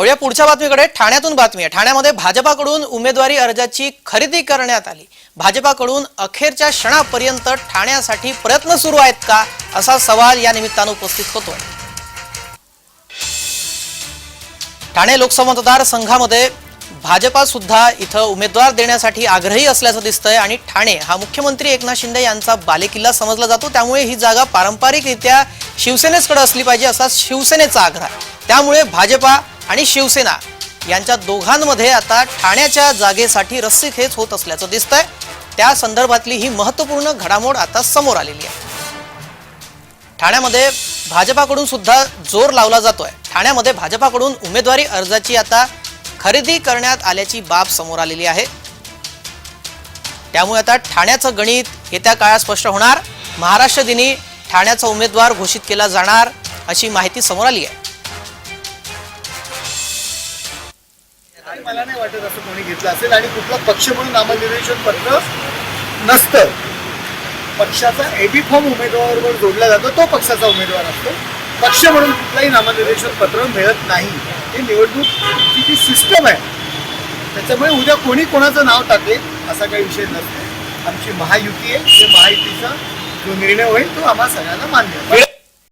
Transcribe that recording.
वळूया पुढच्या बातमीकडे ठाण्यातून बातमी आहे. ठाण्यामध्ये भाजपाकडून उमेदवारी अर्जाची खरेदी करण्यात आली. भाजपाकडून अखेरच्या क्षणापर्यंत ठाण्यासाठी प्रयत्न सुरू आहेत का असा सवाल या निमित्तानं उपस्थित होतोय. ठाणे लोकसभा मतदारसंघामध्ये भाजपा सुद्धा इथं उमेदवार देण्यासाठी आग्रही असल्याचं दिसतंय आणि ठाणे हा मुख्यमंत्री एकनाथ शिंदे यांचा बालेकिल्ला समजला जातो. त्यामुळे ही जागा पारंपरिकरित्या शिवसेनेकडे असली पाहिजे असा शिवसेनेचा आग्रह आहे. त्यामुळे भाजपा आणि शिवसेना यांच्या दोघांमध्ये आता ठाण्याच्या जागेसाठी रस्सीखेच होत असल्याचं दिसतंय. त्या संदर्भातली ही महत्त्वपूर्ण घडामोड आता समोर आलेली आहे. ठाण्यामध्ये भाजपाकडून सुद्धा जोर लावला जातोय. ठाण्यामध्ये भाजपाकडून उमेदवारी अर्जाची आता खरेदी करण्यात आल्याची बाब समोर आलेली आहे. त्यामुळे आता ठाण्याचं गणित येत्या काळात स्पष्ट होणार. महाराष्ट्र दिनी ठाण्याचा उमेदवार घोषित केला जाणार अशी माहिती समोर आली आहे. आणि मला नाही वाटत असं कोणी घेतलं असेल. आणि कुठला पक्ष म्हणून नामनिर्देशन पत्र नसतं. पक्षाचा एबी फॉर्म उमेदवारावर जोडला जातो. तो पक्षाचा उमेदवार असतो. पक्ष म्हणून कुठलाही नामनिर्देशन पत्र मिळत नाही. हे निवडणूकची जी सिस्टम आहे त्याच्यामुळे उद्या कोणी कोणाचं नाव टाकेल असा काही विषय नसतो. आमची महायुती आहे. ते महायुतीचा जो निर्णय होईल तो आम्हा सगळ्यांना मान्य